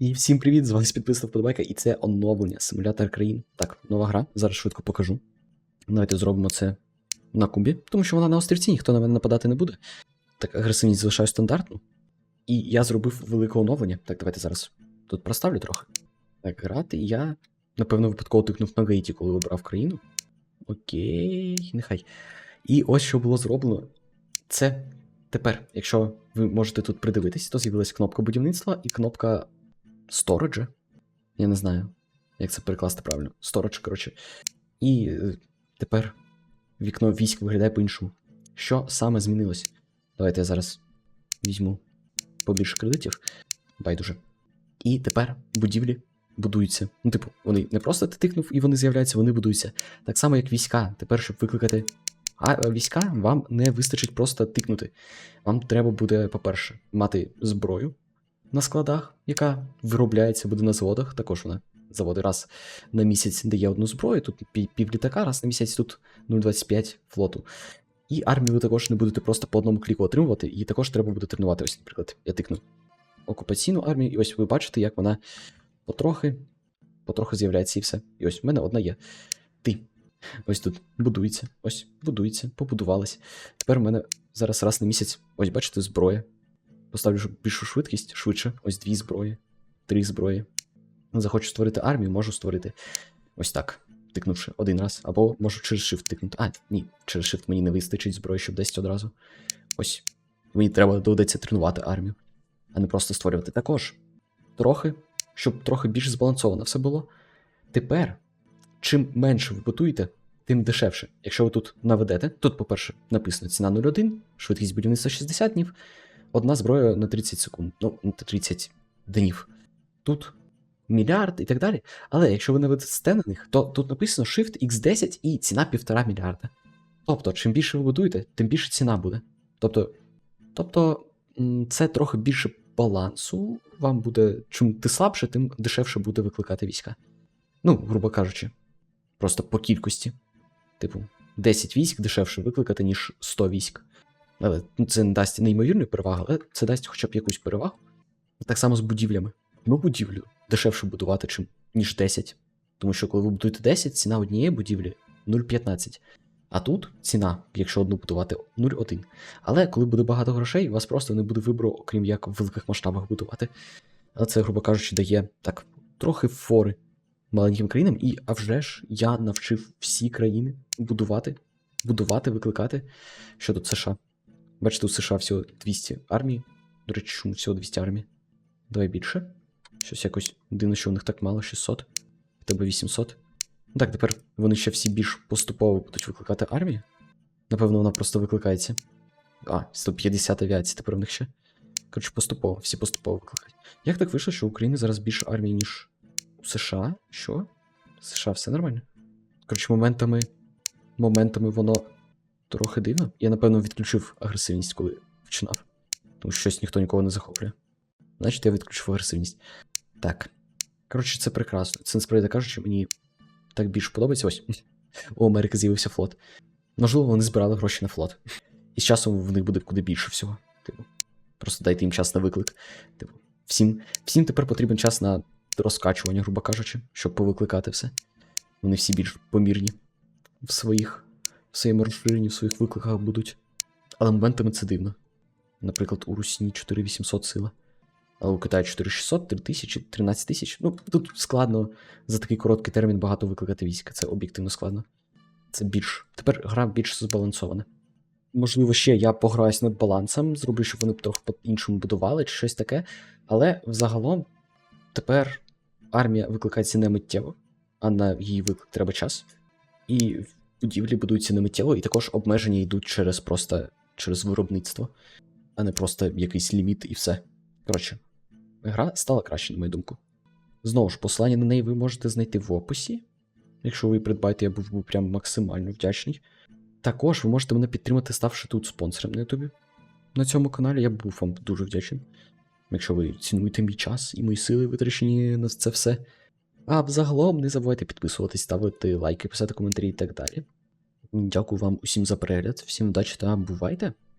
І всім привіт! З вами підписав Подобайка, і це оновлення симулятор країн. Так, нова гра. Зараз швидко покажу. Давайте зробимо це на кубі, тому що вона на острівці, ніхто на мене нападати не буде. Так, агресивність залишаю стандартну. І я зробив велике оновлення. Так, давайте зараз тут проставлю трохи. Так, грати я, напевно, випадково тикнув на гейті, коли вибрав країну. Окей, нехай. І ось що було зроблено. Це тепер, якщо ви можете тут придивитись, то з'явилася кнопка будівництва і кнопка сториджа. Я не знаю, як це перекласти правильно. Сторидж, коротше. І е, тепер вікно військ виглядає по-іншому. Що саме змінилось? Давайте я зараз візьму побільше кредитів. Байдуже. І тепер будівлі будуються. Ну, типу, вони не просто ти тикнув і вони з'являються, вони будуються. Так само, як війська. Тепер, щоб викликати а е, війська, вам не вистачить просто тикнути. Вам треба буде, по-перше, мати зброю на складах, яка виробляється буде на заводах. Також вона заводи раз на місяць дає одну зброю, тут пів, літака, раз на місяць тут 0,25 флоту. І армію ви також не будете просто по одному кліку отримувати, і також треба буде тренувати. Ось, наприклад, я тикну окупаційну армію, і ось ви бачите, як вона потрохи, потрохи з'являється і все. І ось в мене одна є. Ти. Ось тут будується, ось будується, побудувалась. Тепер у мене зараз раз на місяць, ось бачите, зброя. Поставлю більшу швидкість, швидше. Ось дві зброї, три зброї. Захочу створити армію, можу створити ось так, тикнувши один раз. Або можу через shift тикнути. А, ні, через shift мені не вистачить зброї, щоб 10 одразу. Ось. Мені треба доведеться тренувати армію, а не просто створювати. Також трохи, щоб трохи більш збалансовано все було. Тепер, чим менше ви будуєте, тим дешевше. Якщо ви тут наведете, тут, по-перше, написано ціна 0,1, швидкість будівництва 60 днів, одна зброя на 30 секунд, ну, на 30 днів. Тут мільярд і так далі. Але якщо ви наведете на них, то тут написано Shift X10 і ціна 1,5 мільярда. Тобто, чим більше ви будуєте, тим більше ціна буде. Тобто, тобто це трохи більше балансу. Вам буде, чим ти слабше, тим дешевше буде викликати війська. Ну, грубо кажучи, просто по кількості. Типу, 10 військ дешевше викликати, ніж 100 військ. Але ну, це не дасть неймовірної переваги, але це дасть хоча б якусь перевагу. Так само з будівлями. Ну, будівлю дешевше будувати, чим, ніж 10. Тому що коли ви будуєте 10, ціна однієї будівлі 0,15. А тут ціна, якщо одну будувати, 0,1. Але коли буде багато грошей, у вас просто не буде вибору, окрім як в великих масштабах будувати. Але це, грубо кажучи, дає так трохи фори маленьким країнам. І а вже ж я навчив всі країни будувати, будувати, викликати. Що тут США. Бачите, у США всього 200 армій. До речі, чому всього 200 армій? Давай більше. Щось якось дивно, що у них так мало, 600. В тебе 800. Ну так, тепер вони ще всі більш поступово будуть викликати армію. Напевно, вона просто викликається. А, 150 авіацій тепер в них ще. Коротше, поступово, всі поступово викликають. Як так вийшло, що у України зараз більше армії, ніж у США? Що? В США все нормально? Коротше, моментами. Моментами воно трохи дивно. Я, напевно, відключив агресивність, коли починав. Тому що щось ніхто нікого не захоплює. Значить, я відключив агресивність. Так. Коротше, це прекрасно. Це насправді кажучи, мені так більше подобається. Ось. У Америки з'явився флот. Можливо, вони збирали гроші на флот. І з часом в них буде куди більше всього. Типу, просто дайте їм час на виклик. Типу, всім, всім тепер потрібен час на розкачування, грубо кажучи, щоб повикликати все. Вони всі більш помірні в своїх, в своєму розширенні, в своїх викликах будуть. Але моментами це дивно. Наприклад, у Русні 4800 сила. А у Китаї 4600, 3000, 13 тисяч. Ну, тут складно за такий короткий термін багато викликати війська. Це об'єктивно складно. Це більш. Тепер гра більш збалансована. Можливо, ще я пограюсь над балансом, зроблю, щоб вони трохи по-іншому будували чи щось таке. Але взагалом тепер армія викликається не миттєво, а на її виклик треба час. І будівлі будуються не миттєво, і також обмеження йдуть через просто через виробництво, а не просто якийсь ліміт і все. Коротше, гра стала краще, на мою думку. Знову ж, посилання на неї ви можете знайти в описі. Якщо ви придбаєте, я був прям максимально вдячний. Також ви можете мене підтримати, ставши тут спонсором на Ютубі. На цьому каналі я був вам дуже вдячний. Якщо ви цінуєте мій час і мої сили витрачені на це все. А взагалом не забувайте підписуватись, ставити лайки, писати коментарі і так далі. Дякую вам усім за перегляд, всім удачі та бувайте!